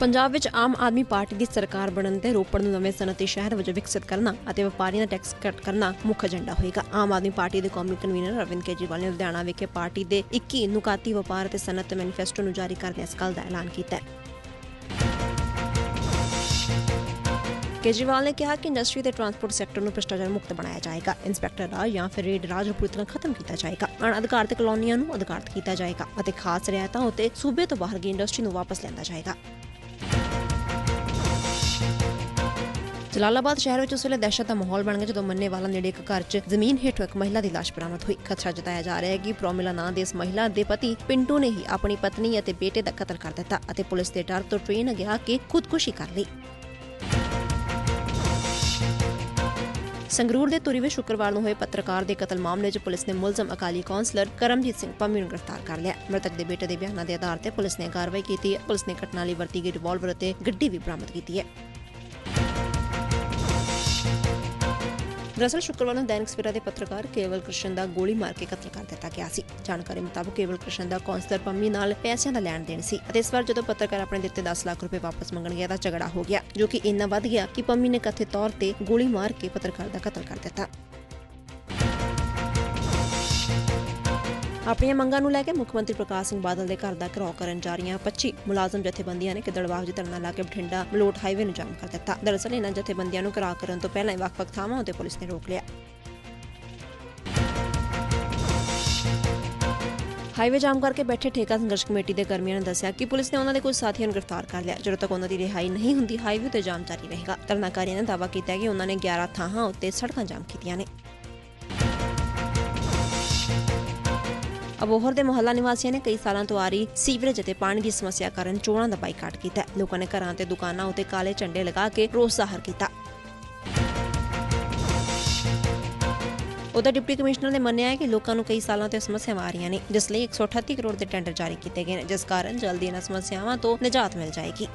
ਪੰਜਾਬ ਵਿੱਚ ਆਮ ਆਦਮੀ ਪਾਰਟੀ ਦੀ ਸਰਕਾਰ ਬਣਨ ਤੇ ਰੋਪੜ ਨੂੰ ਨਵੇਂ ਸਨਅਤੀ ਸ਼ਹਿਰ ਵਜੋਂ ਵਿਕਸਿਤ ਕਰਨਾ ਅਤੇ ਵਪਾਰੀਆਂ ਦਾ ਟੈਕਸ ਕੱਟ ਕਰਨਾ ਮੁੱਖ ਏਜੰਡਾ ਹੋਏਗਾ। ਆਮ ਆਦਮੀ ਪਾਰਟੀ ਦੇ ਕੌਮੀ ਕਨਵੀਨਰ ਅਰਵਿੰਦ ਕੇਜਰੀਵਾਲ ਨੇ ਲੁਧਿਆਣਾ ਵਿਖੇ ਪਾਰਟੀ ਦੇ 21 ਨੁਕਾਤੀ ਵਪਾਰ ਅਤੇ ਸਨਅਤ ਮੈਨੀਫੈਸਟੋ ਨੂੰ ਜਾਰੀ ਕਰਨ ਇਸ ਗੱਲ ਦਾ ਐਲਾਨ ਕੀਤਾ ਹੈ। ਕੇਜਰੀਵਾਲ ਨੇ ਕਿਹਾ ਕਿ ਇੰਡਸਟਰੀ ਤੇ ਟਰਾਂਸਪੋਰਟ ਸੈਕਟਰ ਨੂੰ ਭ੍ਰਿਸ਼ਟਾਚਾਰ ਮੁਕਤ ਬਣਾਇਆ ਜਾਏਗਾ। ਇੰਸਪੈਕਟਰ ਰਾਜ ਜਾਂ ਫਿਰ ਰੇਡ ਰਾਜ ਨੂੰ ਪੂਰੀ ਤਰ੍ਹਾਂ ਖਤਮ ਕੀਤਾ ਜਾਏਗਾ। ਅਣ ਅਧਿਕਾਰਤ ਕਲੋਨੀਆਂ ਨੂੰ ਅਧਿਕਾਰਤ ਕੀਤਾ ਜਾਏਗਾ ਅਤੇ ਖਾਸ ਰਿਆਇਤਾਂ ਉਤੇ ਸੂਬੇ ਤੋਂ ਬਾਹਰ ਗਈ ਇੰਡਸਟਰੀ ਨੂੰ ਵਾਪਸ ਲਿਆਂਦਾ ਜਾਏਗਾ। ਜਲਾਲਾਬਾਦ ਸ਼ਹਿਰ ਵਿੱਚ ਉਸ ਵੇਲੇ ਦਹਿਸ਼ਤ ਦਾ ਮਾਹੌਲ ਬਣ ਗਿਆ ਜਦੋਂ ਮੰਨੇ ਨੇੜੇ ਇੱਕ ਘਰ 'ਚ ਜ਼ਮੀਨ ਹੇਠੋਂ ਇੱਕ ਮਹਿਲਾ ਦੀ ਲਾਸ਼ ਬਰਾਮਦ ਹੋਈ। ਖਤਰਾ ਜਤਾਇਆ ਜਾ ਰਿਹਾ ਹੈ ਕਿ ਪ੍ਰੋਮਿਲਾ ਨਾਂ ਦੇ ਇਸ ਮਹਿਲਾ ਦੇ ਪਤੀ ਪਿੰਟੂ ਨੇ ਹੀ ਆਪਣੀ ਪਤਨੀ ਅਤੇ ਬੇਟੇ ਦਾ ਕਤਲ ਕਰ ਦਿੱਤਾ ਅਤੇ ਪੁਲਿਸ ਦੇ ਡਰ ਤੋਂ ਟ੍ਰੇਨ ਗਿਆ ਕਿ ਖੁਦਕੁਸ਼ੀ ਕਰ ਲਈ। ਸੰਗਰੂਰ ਦੇ ਤੁਰੀ ਵਿੱਚ ਸ਼ੁੱਕਰਵਾਰ ਨੂੰ ਹੋਏ ਪੱਤਰਕਾਰ ਦੇ ਕਤਲ ਮਾਮਲੇ 'ਚ ਪੁਲਿਸ ਨੇ ਮੁਲਜ਼ਮ ਅਕਾਲੀ ਕੌਂਸਲਰ ਕਰਮਜੀਤ ਸਿੰਘ ਪੰਮੀ ਨੂੰ ਗ੍ਰਿਫਤਾਰ ਕਰ ਲਿਆ। ਮ੍ਰਿਤਕ ਦੇ ਬੇਟੇ ਦੇ ਬਿਆਨਾਂ ਦੇ ਆਧਾਰ ਤੇ ਪੁਲਿਸ ਨੇ ਕਾਰਵਾਈ ਕੀਤੀ ਹੈ। ਪੁਲਿਸ ਨੇ ਘਟਨਾ ਲਈ ਵਰਤੀ ਗਈ ਰਿਵਾਲਵਰ ਅਤੇ ਗੱਡੀ ਵੀ ਬਰਾਮਦ ਕੀਤੀ ਹੈ। ਦਰਅਸਲ ਸ਼ੁੱਕਰਵਾਰ ਨੂੰ ਦੈਨਿਕ ਸਵੇਰਾ ਦੇ ਪੱਤਰਕਾਰ ਕੇਵਲ ਕ੍ਰਿਸ਼ਨ ਦਾ ਗੋਲੀ ਮਾਰ ਕੇ ਕਤਲ ਕਰ ਦਿੱਤਾ ਗਿਆ ਸੀ। ਜਾਣਕਾਰੀ ਮੁਤਾਬਕ ਕੇਵਲ ਕ੍ਰਿਸ਼ਨ ਦਾ ਕੌਂਸਲਰ ਪੰਮੀ ਨਾਲ ਪੈਸਿਆਂ ਦਾ ਲੈਣ ਦੇਣ ਸੀ ਅਤੇ ਇਸ ਵਾਰ ਜਦੋਂ ਪੱਤਰਕਾਰ ਆਪਣੇ ਦਿੱਤੇ 10 ਲੱਖ ਰੁਪਏ ਵਾਪਸ ਮੰਗਣ ਗਿਆ ਤਾਂ ਝਗੜਾ ਹੋ ਗਿਆ, ਜੋ ਕਿ ਇੰਨਾ ਵੱਧ ਗਿਆ ਕਿ ਪੰਮੀ ਨੇ ਕਥਿਤ ਤੌਰ ਤੇ ਗੋਲੀ ਮਾਰ ਕੇ ਪੱਤਰਕਾਰ ਦਾ ਕਤਲ ਕਰ ਦਿੱਤਾ। ਆਪਣੀਆਂ ਮੰਗਾਂ ਨੂੰ ਲੈ ਕੇ ਮੁੱਖ ਮੰਤਰੀ ਪ੍ਰਕਾਸ਼ ਸਿੰਘ ਬਾਦਲ ਦੇ ਘਰ ਦਾ ਘਰਾਓ ਕਰਨ ਜਾ ਰਹੀਆਂ 25 ਮੁਲਾਜ਼ਮ ਜਥੇਬੰਦੀਆਂ ਨੇ ਕਿਦੜਵਾਹ ਵਿੱਚ ਧਰਨਾ ਲਾ ਕੇ ਬਠਿੰਡਾ ਮਲੋਟ ਹਾਈਵੇ ਨੂੰ ਜਾਮ ਕਰ ਦਿੱਤਾ। ਦਰਅਸਲ ਇਹਨਾਂ ਜਥੇਬੰਦੀਆਂ ਨੂੰ ਘਰਾਓ ਕਰਨ ਤੋਂ ਪਹਿਲਾਂ ਹੀ ਵੱਖ-ਵੱਖ ਥਾਵਾਂ ਉੱਤੇ ਪੁਲਿਸ ਨੇ ਰੋਕ ਲਿਆ। ਹਾਈਵੇ ਜਾਮ ਕਰਕੇ ਬੈਠੇ ਠੇਕਾ ਸੰਘਰਸ਼ ਕਮੇਟੀ ਦੇ ਕਰਮੀਆਂ ਨੇ ਦੱਸਿਆ ਕਿ ਪੁਲਿਸ ਨੇ ਉਹਨਾਂ ਦੇ ਕੁਝ ਸਾਥੀਆਂ ਨੂੰ ਗ੍ਰਿਫਤਾਰ ਕਰ ਲਿਆ। ਜਦੋਂ ਤੱਕ ਉਹਨਾਂ ਦੀ ਰਿਹਾਈ ਨਹੀਂ ਹੁੰਦੀ, ਹਾਈਵੇ ਤੇ ਜਾਮ ਜਾਰੀ ਰਹੇਗਾ। ਧਰਨਾਕਾਰੀਆਂ ਨੇ ਦਾਅਵਾ ਕੀਤਾ ਕਿ ਉਹਨਾਂ ਨੇ 11 ਥਾਵਾਂ ਉੱਤੇ ਸੜਕਾਂ ਜਾਮ ਕੀਤੀਆਂ ਨੇ। ਅਬੋਹਰ ਦੇ ਮੁਹੱਲਾ ਨਿਵਾਸੀਆਂ ਨੇ ਕਈ ਸਾਲਾਂ ਤੋਂ ਆ ਰਹੀ ਸੀਵਰੇਜ ਅਤੇ ਪਾਣੀ ਦੀ ਸਮੱਸਿਆ ਕਾਰਨ ਚੋਣਾਂ ਦਾ ਬਾਈਕਾਟ ਕੀਤਾ। ਲੋਕਾਂ ਨੇ ਘਰਾਂ ਤੇ ਦੁਕਾਨਾਂ ਉੱਤੇ ਕਾਲੇ ਝੰਡੇ ਲਗਾ ਕੇ ਰੋਸ ਜ਼ਾਹਰ ਕੀਤਾ। ਉਧਰ ਡਿਪਟੀ ਕਮਿਸ਼ਨਰ ਨੇ ਮੰਨਿਆ ਹੈ ਕਿ ਲੋਕਾਂ ਨੂੰ ਕਈ ਸਾਲਾਂ ਤੋਂ ਸਮੱਸਿਆਵਾਂ ਆ ਰਹੀਆਂ ਨੇ, ਜਿਸ ਲਈ 138 ਕਰੋੜ ਦੇ ਟੈਂਡਰ ਜਾਰੀ ਕੀਤੇ ਗਏ ਨੇ, ਜਿਸ ਕਾਰਨ ਜਲਦੀ ਇਹਨਾਂ ਸਮੱਸਿਆਵਾਂ ਤੋਂ ਨਿਜਾਤ ਮਿਲ ਜਾਏਗੀ।